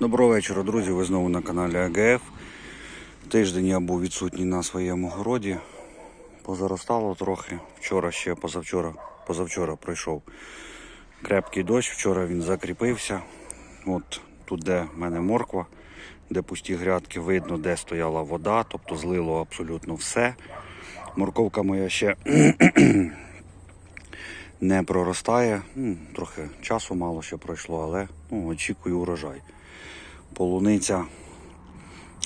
Доброго вечора, друзі. Ви знову на каналі АГФ. Тиждень я був відсутній на своєму городі. Позаростало трохи. Вчора ще позавчора, позавчора пройшов крепкий дощ. Вчора він закріпився. От тут, де в мене морква, де пусті грядки, видно, де стояла вода, тобто злило абсолютно все. Морковка моя ще не проростає. Трохи часу мало ще пройшло, але ну, очікую урожай. Полуниця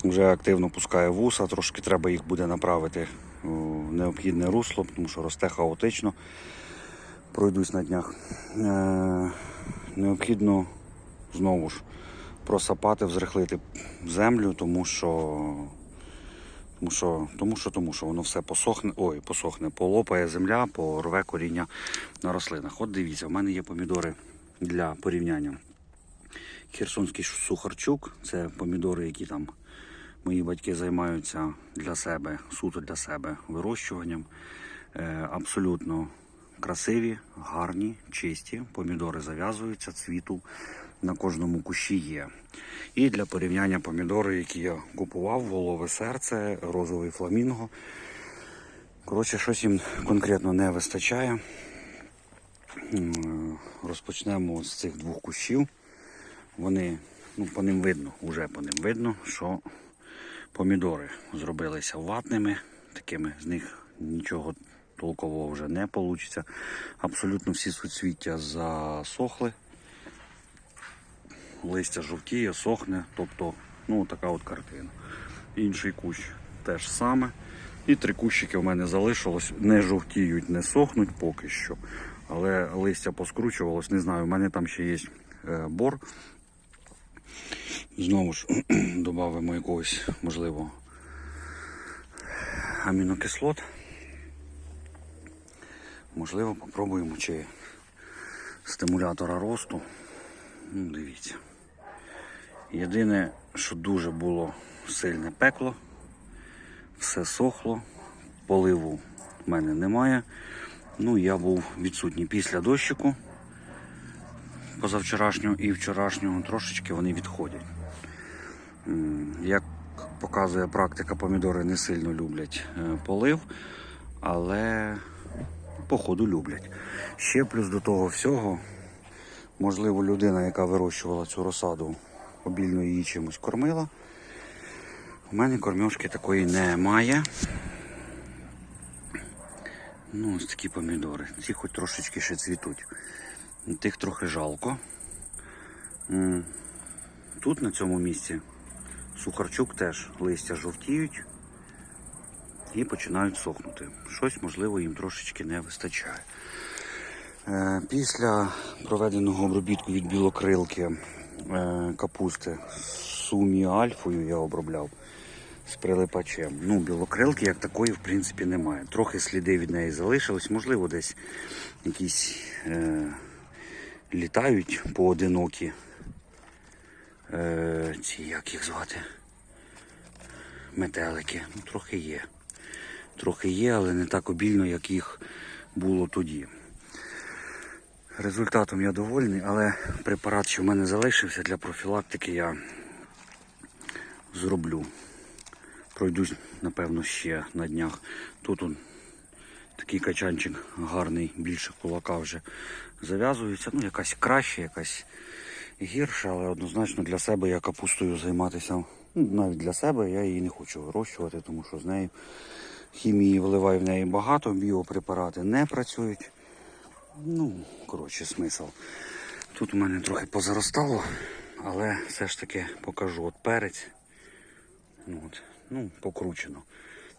вже активно пускає вуса, трошки треба їх буде направити в необхідне русло, тому що росте хаотично. Пройдусь на днях. Е- необхідно знову ж просапати, взрихлити землю, тому що тому що, тому що, тому що воно все посохне, ой, посохне, полопає земля, порве коріння на рослинах. От дивіться, в мене є помідори для порівняння. Херсонський сухарчук це помідори, які там мої батьки займаються для себе, суто для себе вирощуванням. Е, абсолютно красиві, гарні, чисті. Помідори зав'язуються, цвіту на кожному кущі є. І для порівняння помідори, які я купував, волове серце, розовий фламінго. Коротше, щось їм конкретно не вистачає. Розпочнемо з цих двох кущів. Вони, ну, по ним видно, вже по ним видно, що помідори зробилися ватними, такими з них нічого толкового вже не вийде. Абсолютно всі суцвіття засохли. Листя жовтіє, сохне, тобто, ну, така от картина. Інший кущ теж саме. І три кущики в мене залишилось, не жовтіють, не сохнуть поки що. Але листя поскручувалось, не знаю, у мене там ще є е, бор. Знову ж додамо якогось, можливо, амінокислот. Можливо, попробуємо чи стимулятора росту. Ну, дивіться. Єдине, що дуже було сильне пекло, все сохло, поливу в мене немає. Ну, я був відсутній після дощику позавчорашнього і вчорашнього трошечки вони відходять. Як показує практика, помідори не сильно люблять е, полив, але по ходу люблять. Ще плюс до того всього, можливо, людина, яка вирощувала цю розсаду, обільно її чимось кормила. У мене кормежки такої немає. Ну, ось такі помідори. Ці хоч трошечки ще цвітуть. Тих трохи жалко. Тут на цьому місці сухарчук теж листя жовтіють і починають сохнути. Щось, можливо, їм трошечки не вистачає. Е, Після проведеного обробітку від білокрилки е, капусти сумі альфою я обробляв з прилипачем. Ну, білокрилки як такої, в принципі, немає. Трохи сліди від неї залишились, можливо, десь якісь е, літають поодинокі. Е, ці, як їх звати? Метелики. Ну, трохи є. Трохи є, але не так обільно, як їх було тоді. Результатом я довольний, але препарат, що в мене залишився для профілактики, я зроблю. Пройдусь, напевно, ще на днях. Тут он такий качанчик гарний, більше кулака вже зав'язується. Ну, якась краще, якась гірша, але однозначно для себе я капустою займатися. Ну, навіть для себе я її не хочу вирощувати, тому що з нею хімії вливаю в неї багато, біопрепарати не працюють. Ну, коротше, смисл. Тут у мене трохи позаростало, але все ж таки покажу от перець. Ну, От, ну, покручено.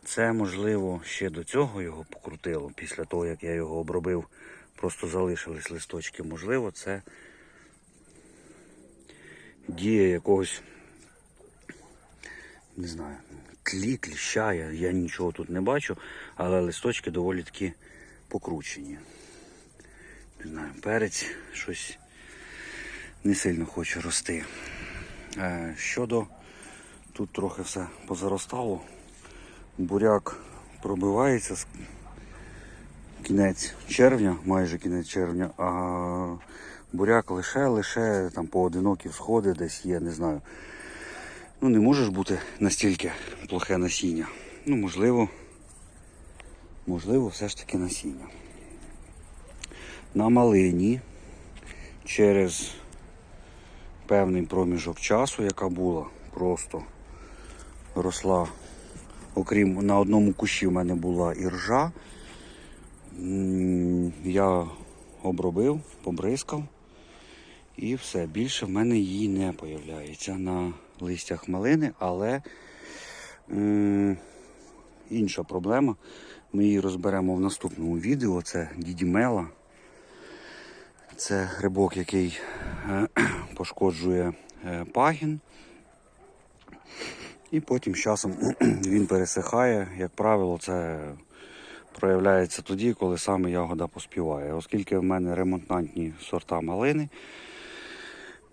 Це, можливо, ще до цього його покрутило, після того, як я його обробив, просто залишились листочки. Можливо, це дія якогось, не знаю, тлі, кліща, я, я нічого тут не бачу, але листочки доволі таки покручені. Не знаю, перець щось не сильно хоче рости. Е, щодо тут трохи все позаростало, буряк пробивається з кінець червня, майже кінець червня, а Буряк лише, лише там поодинокі всходи десь є, не знаю. Ну не може ж бути настільки плохе насіння. Ну, можливо, можливо, все ж таки насіння. На малині через певний проміжок часу, яка була, просто росла. Окрім на одному кущі в мене була іржа. Я обробив, побризкав. І все. Більше в мене її не появляється на листях малини, але інша проблема. Ми її розберемо в наступному відео. Це дідімела. Це грибок, який е, пошкоджує е, пагін. І потім з часом він пересихає. Як правило, це проявляється тоді, коли саме ягода поспіває. Оскільки в мене ремонтантні сорта малини,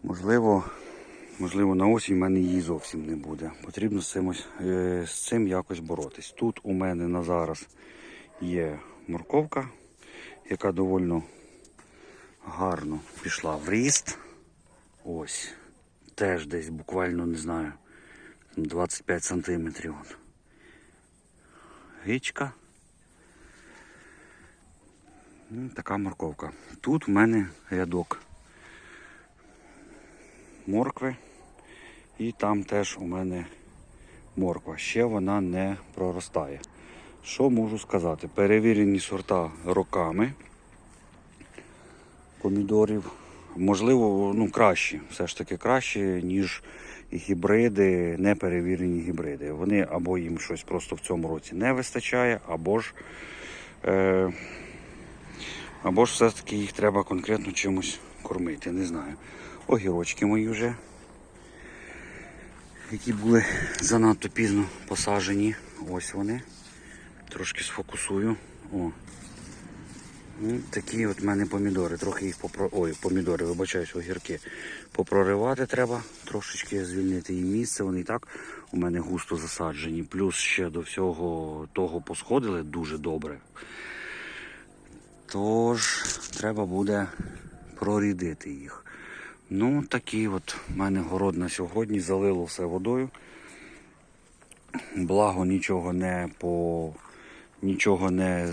можливо, можливо, на осінь в мене її зовсім не буде. Потрібно з цим, е, з цим якось боротись. Тут у мене на зараз є морковка, яка доволі гарно пішла в ріст. Ось. Теж десь буквально не знаю. 25 сантиметрів. Гичка. Ну, Така морковка. Тут в мене рядок моркви. І там теж у мене морква. Ще вона не проростає. Що можу сказати? Перевірені сорта роками помідорів. Можливо, ну, кращі, все ж таки кращі, ніж гібриди, неперевірені гібриди. Вони або їм щось просто в цьому році не вистачає, або ж, е, або ж все-таки їх треба конкретно чимось кормити. Не знаю. Огірочки мої вже, які були занадто пізно посаджені. Ось вони. Трошки сфокусую. О, Ну, такі от в мене помідори. Трохи їх попро... Ой, помідори, вибачаюсь, огірки. Попроривати треба, трошечки звільнити їм місце. Вони і так у мене густо засаджені. Плюс ще до всього того посходили дуже добре. Тож треба буде прорідити їх. Ну, такий от в мене город на сьогодні. Залило все водою. Благо нічого не по нічого не,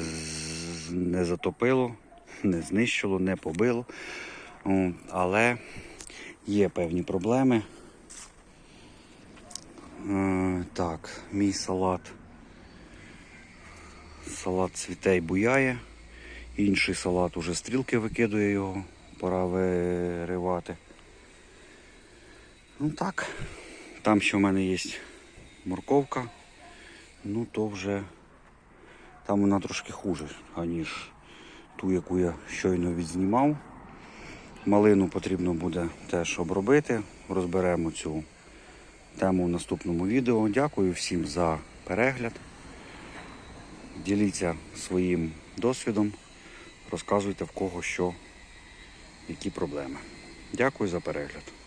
не затопило, не знищило, не побило. Але є певні проблеми. Е, так, мій салат. Салат цвіте і буяє. Інший салат уже стрілки викидує його, пора виривати. Ну так, там ще в мене є морковка, ну то вже там вона трошки хуже, аніж ту, яку я щойно відзнімав. Малину потрібно буде теж обробити. Розберемо цю тему в наступному відео. Дякую всім за перегляд. Діліться своїм досвідом, розказуйте в кого що, які проблеми. Дякую за перегляд.